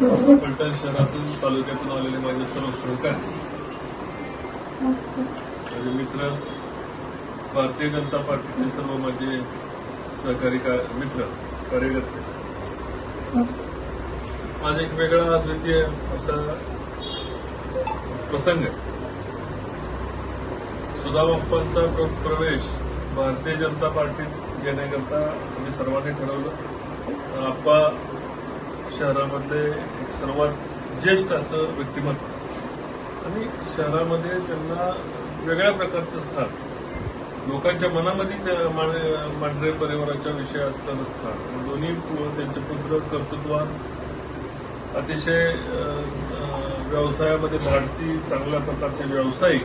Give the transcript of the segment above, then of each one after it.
फलटण शहरातून तालुक्यातून आलेले माझे सर्व सहकारी माझे मित्र भारतीय जनता पार्टीचे सर्व माझे सहकारी मित्र कार्यकर्ते. माझा एक वेगळा अद्वितीय असा प्रसंग आहे. सुधा बाप्पांचा प्रवेश भारतीय जनता पार्टीत घेण्याकरता आम्ही सर्वांनी ठरवलं. आप्पा शहरामधले सर्वात ज्येष्ठ असं व्यक्तिमत्व. आणि शहरामध्ये त्यांना वेगळ्या प्रकारचं स्थान. लोकांच्या मनामध्ये मांढरे परिवाराच्या विषय असताना स्थान. दोन्ही त्यांचे पुत्र कर्तृत्वान अतिशय व्यवसायामध्ये धाडसी चांगल्या प्रकारचे व्यावसायिक.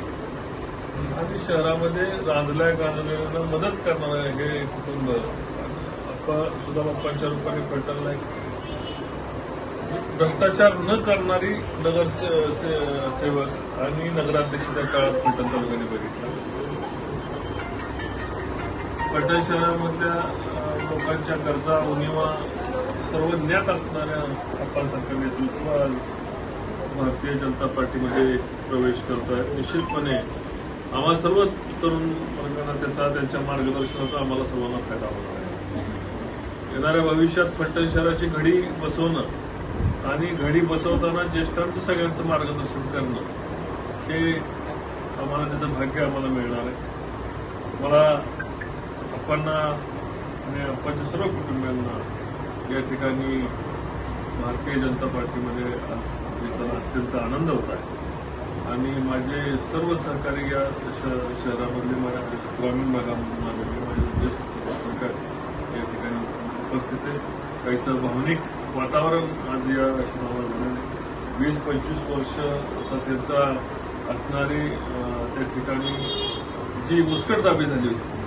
आणि शहरामध्ये रांजल्या गांजलेल्यांना मदत करणारं हे कुटुंब. आप्पा सुद्धा बाप्पांच्या रूपाने फलटणला एक भ्रष्टाचार न करणारी नगर से- से- सेवक आणि नगराध्यक्षाच्या काळात पटण तालुक्याने बघितलं. फलटण शहरामधल्या लोकांच्या गरजा उणीवा सर्व ज्ञात असणाऱ्या आप्पांसारखं नेतृत्व आज भारतीय जनता पार्टीमध्ये प्रवेश करत आहे निश्चितपणे आम्हा सर्व तरुण वर्गांना त्याचा त्यांच्या मार्गदर्शनाचा आम्हाला सर्वांना फायदा होणार आहे. येणाऱ्या भविष्यात फलटण शहराची घडी बसवणं आणि घडी बसवताना ज्येष्ठांचं सगळ्यांचं मार्गदर्शन करणं हे आम्हाला त्याचं भाग्य आम्हाला मिळणार आहे. मला अप्पांना आणि अप्पाच्या सर्व कुटुंबियांना या ठिकाणी भारतीय जनता पार्टीमध्ये आज येताना अत्यंत आनंद होत आहे. आणि माझे सर्व सहकारी या शहरामधले माझ्या ग्रामीण भागामधून आलेले माझे ज्येष्ठ सर्व सहकारी उपस्थित आहे काहीसं भावनिक वातावरण आज या गावात झालेलं वीस पंचवीस वर्ष असा त्यांचा असणारी त्या ठिकाणी जी मुस्कटदाबी झाली होती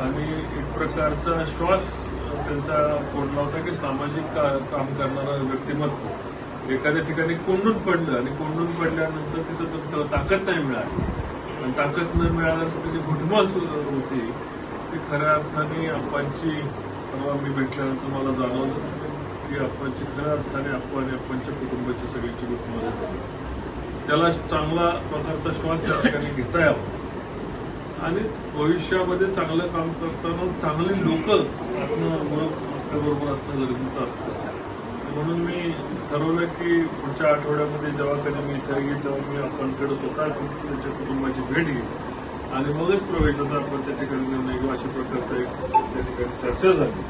आणि एक प्रकारचा श्वास त्यांचा फोडला होता की सामाजिक का- काम करणारं व्यक्तिमत्व. एखाद्या ठिकाणी कोंडून पडलं आणि कोंडून पडल्यानंतर तिथं ताकद नाही मिळाली. आणि ताकद न मिळाल्यानंतर त्याची घुटमळ होती ती खऱ्या अर्थाने आपांची परवा मी भेटल्यानंतर मला जाणवलं की आपणची खऱ्या अर्थाने आप्पा आणि आपणच्या कुटुंबाची सगळ्यांची गोष्ट मदत त्याला चांगला प्रकारचा श्वास त्या ठिकाणी घेता यावा. आणि भविष्यामध्ये चांगलं काम करताना चांगले लोक असणं आपल्याबरोबर असणं गरजेचं असतं. म्हणून मी ठरवलं की पुढच्या आठवड्यामध्ये जेव्हा कधी मी इथे येईल तेव्हा मी आपणकडे स्वतः त्यांच्या कुटुंबाची भेट घेईन. आणि मगच प्रवेशाचा आपण त्या ठिकाणी निर्णय घेऊ अशा प्रकारचा एक त्या ठिकाणी चर्चा झाली.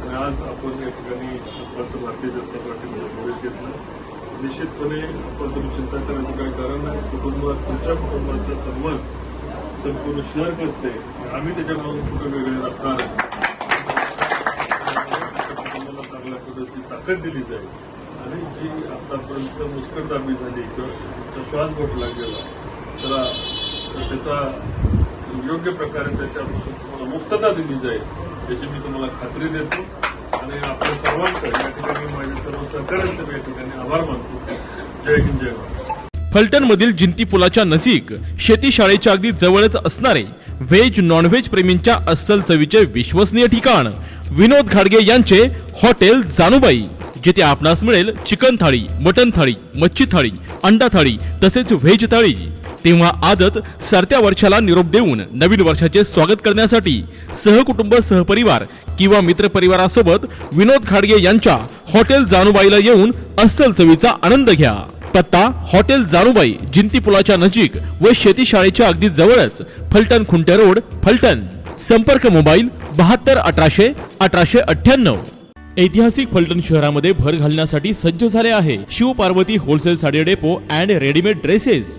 आणि आज आपण या ठिकाणी आपणचं भारतीय जनता पार्टीमध्ये प्रवेश घेतला. निश्चितपणे आपण तुम्ही चिंता करायचं काही कारण नाही. कुटुंब तुमच्या कुटुंबाचा सन्मान संपूर्ण शहर करते. आम्ही त्याच्यामधून कुठे वेगळे नसणार. कुटुंबाला चांगल्या पद्धतीची ताकद दिली जाईल. आणि जी आतापर्यंत मुस्कटदाबी झाली किंवा श्वास गोठला गेला तर त्याचा योग्य प्रकारे त्याच्यापासून तुम्हाला मुक्तता दिली जाईल याची मी तुम्हाला खात्री देतो. आणि आपल्या सर्वांचं या ठिकाणी माझ्या सर्व सहकार्यांचे या ठिकाणी आभार मानतो. जय हिंद जय महाराष्ट्र फलटण मधील जिंती पुलाच्या नजीक शेती शाळेच्या अगदी जवळच असणारे व्हेज नॉनव्हेज प्रेमींच्या अस्सल चवीचे विश्वसनीय ठिकाण. विनोद घाडगे यांचे हॉटेल जानुबाई जिथे आपणास मिळेल चिकन थाळी मटन थाळी मच्छी थाळी अंडा थाळी तसेच व्हेज थाळी. तेव्हा आजच सरत्या वर्षाला निरोप देऊन नवीन वर्षाचे स्वागत करण्यासाठी सहकुटुंब सहपरिवार किंवा मित्रपरिवारासोबत विनोद खाडगे यांच्या हॉटेल जानुबाईला येऊन अस्सल चवीचा आनंद घ्या. पत्ता हॉटेल जानुबाई जिंती पुलाच्या नजीक व शेती शाळेच्या अगदी जवळच फलटण खुंटे रोड फलटण. संपर्क मोबाईल बहात्तर अठराशे अठराशे अठ्ठ्याण्णव. ऐतिहासिक फलटण शहरामध्ये भर घालण्यासाठी सज्ज झाले आहे Shiv Parvati wholesale sari depot and readymade dresses.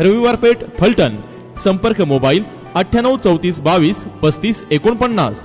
रविवार पेठ फलटण. संपर्क मोबाईल अठ्ठ्याण्णव चौतीस बावीस पस्तीस एकोणपन्नास.